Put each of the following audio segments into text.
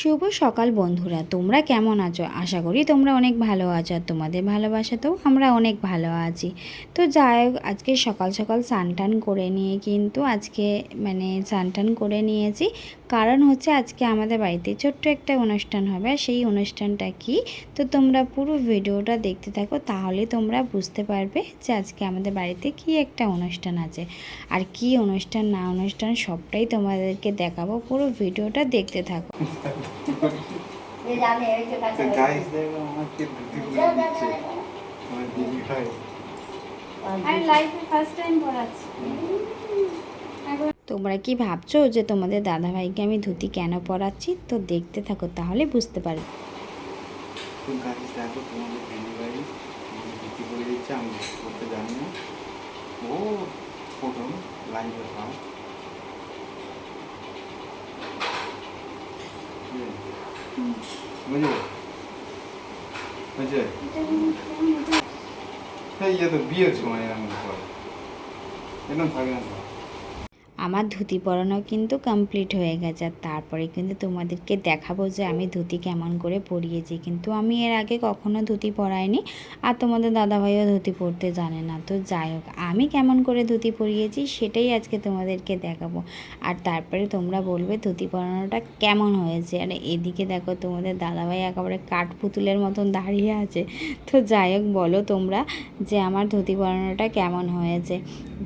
শুভ সকাল বন্ধুরা, তোমরা কেমন আছো? আশা করি তোমরা অনেক ভালো আছো আর তোমাদের ভালোবাসাতেও আমরা অনেক ভালো আছি। তো যাই হোক, আজকে সকাল সকাল টান করে নিয়ে কিন্তু আজকে মানে টান করে নিয়েছি। কারণ হচ্ছে আজকে আমাদের বাড়িতে ছোট্ট একটা অনুষ্ঠান হবে সেই অনুষ্ঠানটা কি? তো তোমরা পুরো ভিডিওটা দেখতে থাকো, তাহলে তোমরা বুঝতে পারবে যে আজকে আমাদের বাড়িতে কি একটা অনুষ্ঠান আছে। আর কি অনুষ্ঠান, না অনুষ্ঠান, সবটাই তোমাদেরকে দেখাবো, পুরো ভিডিওটা দেখতে থাকো। গাইস দেখো আমার দিদি ভাই লাইফে ফার্স্ট টাইম পড়াচ্ছি তোমরা কি ভাবছ যে তোমাদের দাদাভাইকে আমি ধুতি কেন পরাচ্ছি? তো দেখতে থাকো তাহলে বুঝতে পারবে। আমি করতে জানি না। ও প্রথম লাইভে পাও বুঝলে বুঝলে হ্যাঁ ইয়ে তো বিয়ের সময় এরকম করে এরকম থাকে না তো। আমার ধুতি পরানো কিন্তু কমপ্লিট হয়ে গেছে। আর তারপরে কিন্তু তোমাদেরকে দেখাবো যে আমি ধুতি কেমন করে পরিয়েছি। কিন্তু আমি এর আগে কখনো ধুতি পরাইনি আর তোমাদের দাদাভাইও ধুতি পরতে জানে না। তো যাই হোক, আমি কেমন করে ধুতি পরিয়েছি সেটাই আজকে তোমাদেরকে দেখাবো। আর তারপরে তোমরা বলবে ধুতি পরানোটা কেমন হয়েছে। আর এদিকে দেখো তোমাদের দাদাভাই একেবারে কাঠ পুতুলের মতন দাঁড়িয়ে আছে। তো যাই হোক, বলো তোমরা যে আমার ধুতি পরানোটা কেমন হয়েছে।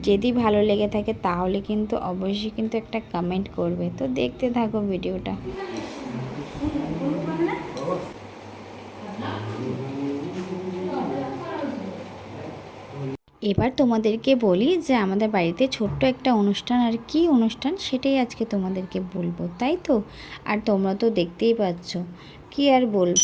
যদি ভালো লেগে থাকে তাহলে কিন্তু অবশ্যই কিন্তু একটা কমেন্ট করবে। তো দেখতে থাকো ভিডিওটা। এবার তোমাদেরকে বলি যে আমাদের বাড়িতে ছোট্ট একটা অনুষ্ঠান, আর কি অনুষ্ঠান সেটাই আজকে তোমাদেরকে বলব, তাই তো? আর তোমরা তো দেখতেই পাচ্ছ, কি আর বলব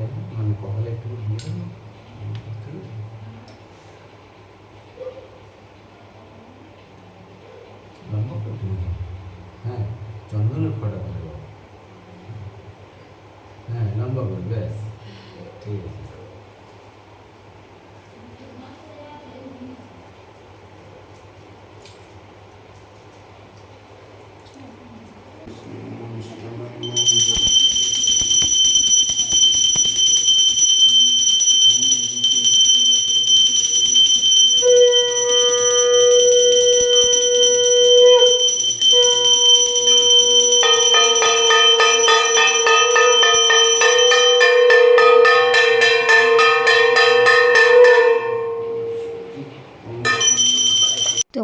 এটা মানে কপালে একটু দেবো লম্বা হ্যাঁ চন্দনের ফটা হ্যাঁ লম্বা ব্যাস ঠিক আছে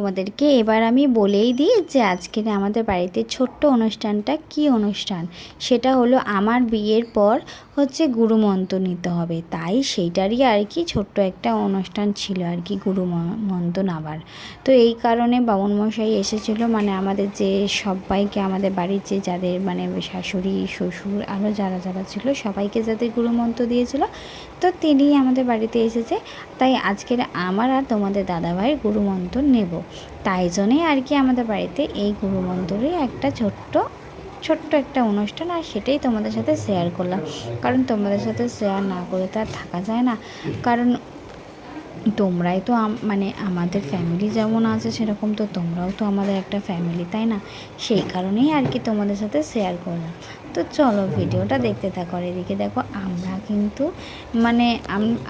তোমাদেরকে এবার আমি বলেই দিই যে আজকের আমাদের বাড়িতে ছোট্ট অনুষ্ঠানটা কি অনুষ্ঠান? সেটা হলো আমার বিয়ের পর হচ্ছে গুরুমন্ত্র নিতে হবে। তাই সেইটারই আর কি ছোট্ট একটা অনুষ্ঠান ছিল আর কি গুরু গুরুমন্ত্র নাবার তো এই কারণে বামুনমশাই এসেছিল মানে আমাদের যে সবাইকে, আমাদের বাড়ির যে যাদের মানে শাশুড়ি, শ্বশুর আরও যারা যারা ছিল, সবাইকে যাদের গুরুমন্ত্র দিয়েছিল, তো তিনি আমাদের বাড়িতে এসেছে। তাই আজকের আমার আর তোমাদের দাদাভাইয়ের গুরুমন্ত্র নেব। তাই জন্যই আর কি আমাদের বাড়িতে এই গুরুমন্ত্রের একটা ছোট্ট ছোট্ট একটা অনুষ্ঠান আর সেটাই তোমাদের সাথে শেয়ার করলাম। কারণ তোমাদের সাথে শেয়ার না করে তো আর থাকা যায় না। কারণ তোমরাই তো মানে আমাদের ফ্যামিলি যেমন আছে সেরকম তো তোমরাও তো আমাদের একটা ফ্যামিলি তাই না? সেই কারণেই আর কি তোমাদের সাথে শেয়ার করলাম। তো চলো ভিডিওটা দেখতে থাকো আর এদিকে দেখো আমরা কিন্তু মানে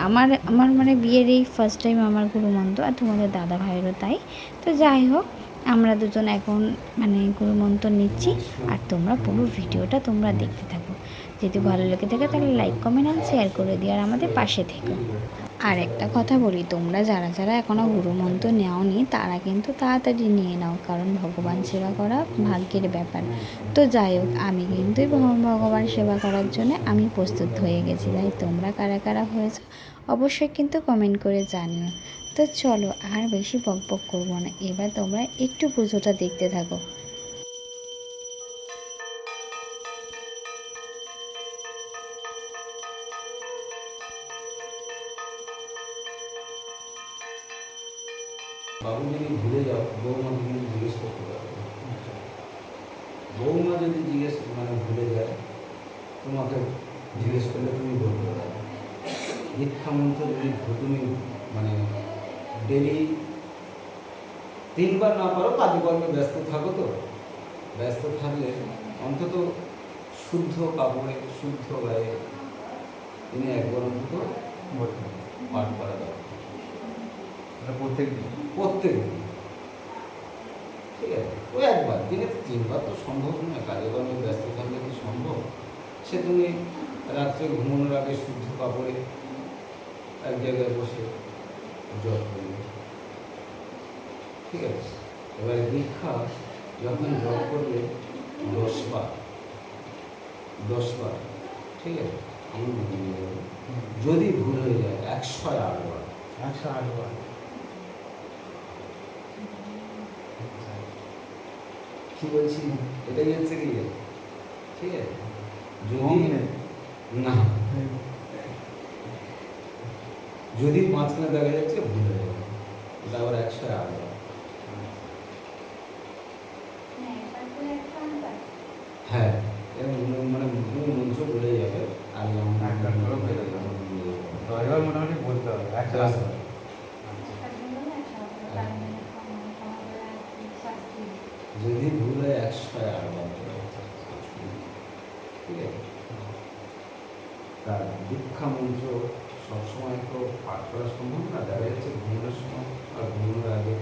আমার আমার মানে বিয়ের এই ফার্স্ট টাইম আমার গুরুমন্ত্র আর তোমাদের দাদা ভাইয়েরও তাই। তো যাই হোক, আমরা দুজন এখন মানে গুরুমন্ত্র নিচ্ছি আর তোমরা পুরো ভিডিওটা তোমরা দেখতে থাকো। যদি ভালো লেগে থাকে তাহলে লাইক কমেন্ট আর শেয়ার করে দিও আর আমাদের পাশে থেকো। আর একটা কথা বলি, তোমরা যারা যারা এখনও গুরুমন্ত্র নেওনি, তারা কিন্তু তাড়াতাড়ি নিয়ে নাও, কারণ ভগবান সেবা করা ভাগ্যের ব্যাপার। তো যাই হোক, আমি কিন্তু ভগবান সেবা করার জন্য আমি প্রস্তুত হয়ে গেছি। তাই তোমরা কারা কারা হয়েছে, অবশ্যই কিন্তু কমেন্ট করে জানিও। তো চলো, আর বেশি বক বক করব না। এবার তোমরা একটু পুজোটা দেখতে থাকো। জিজ্ঞেস করলে তুমি বলতে পারবে দীক্ষা মন্ত্র যদি তুমি মানে ডেলি তিনবার না পারো কাজকর্মে ব্যস্ত থাকো তো। ব্যস্ত থাকলে অন্তত শুদ্ধ কাপড়ে শুদ্ধ গায়ে তিনি একবার অন্তত পাঠ করা দরকার। প্রত্যেক দিন? প্রত্যেক দিন। ঠিক আছে ওই একবার দিনে তিনবার তো সম্ভব নয় কাজে কর্মে ব্যস্ত থাকলে কি সম্ভব? সে তুমি রাত্রে ঘুমানোর আগে শুদ্ধ কাপড়ে এক জায়গায় বসে জপ করবে ঠিক আছে? এবারে দীক্ষা যখন জপ করবে দশ বার দশ বার ঠিক আছে? আমি নিয়ে যাব। যদি ভুল হয়ে যায় একশো আট বার। একশো আট বার। কি বলছি? এটাই হচ্ছে কি? ঠিক আছে? নেই। না। যদি মাঝখানে দেখা যাচ্ছে ভুল হয়ে যাবে। এটা আবার একশো আট হ্যাঁ এরকম মানে মন্ত্র বলে যাবে। আর আমরা একবার করে বলে যাবে। দশবার মোটামুটি বলতে হবে একশো আট বার যদি ভুল হয় একশো আট বার ঠিক আছে তার মন্ত্র সবসময় তো পাঠ করা সম্ভব না, দেখা যাচ্ছে ঘুমানোর সময়, আর ঘুমানোর আগে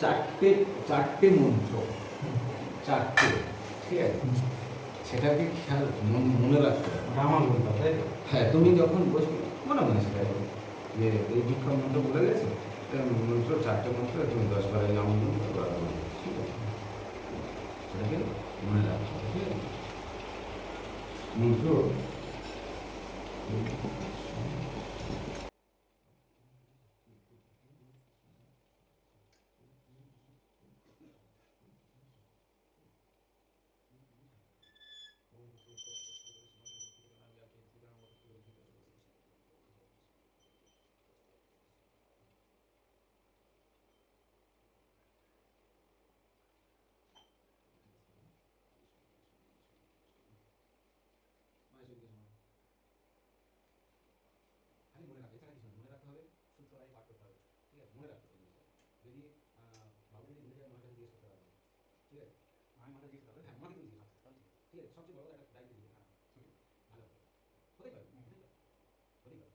চারটে চারটে মন্ত্র চারটে ঠিক আছে সেটাকে খেয়াল মনে রাখতে আমার বলতে তাই হ্যাঁ তুমি যখন বসবে মনে মনে সেটা। যে এই দীক্ষা মন্ত্র বলে গেছে মন্ত্র চারটে মন্ত্র তুমি দশ বারে নাম ঠিক আছে? সেটাকে মনে রাখতে ঠিক আছে? মন্ত্র খালি মনে রাখতে এছাড়া কিছু না। মনে রাখতে হবে সূত্রটাই পাঠ করতে হবে ঠিক আছে মনে রাখতে হবে জিনিসটা। যদি আহ, বাবু যদি ভুলে যায় মাকে জিজ্ঞেস করতে পারবে ঠিক আছে আমি মাথা জিজ্ঞেস করতে হবে। হ্যাঁ মাকে তুমি জিজ্ঞেস করতে পারবে। ঠিক আছে সবচেয়ে বড় কথা একটা দায়িত্ব দিবে হ্যাঁ ঠিক আছে ভালো হবে। হতেই পারে হতেই পারে হতেই পারে যেটা বললাম ওইটা।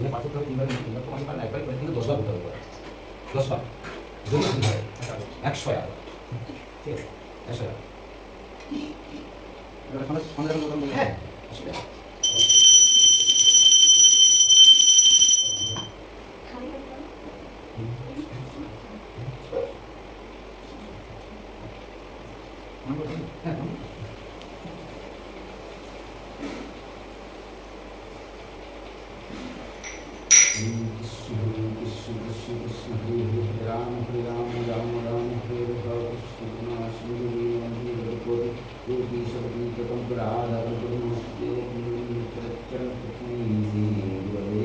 হ্যাঁ দিনে পাঁচ থেকে তিনবার তিনবার তো পাঁচবার না একবার কিন্তু দশবার করতে হবে। দশবার। যদি একশো আর। कोटि शब्दी कंपराधर गुरुस्ते प्रत्यं पृथ्वी गुरवे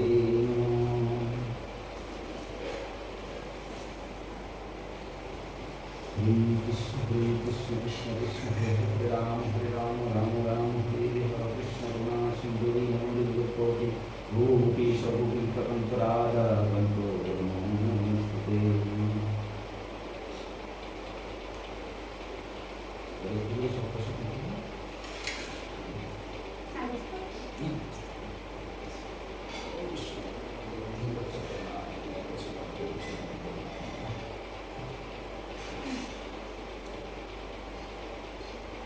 हरे कृष्ण हरे कृष्ण कृष्ण कृष्ण हरे हरे राम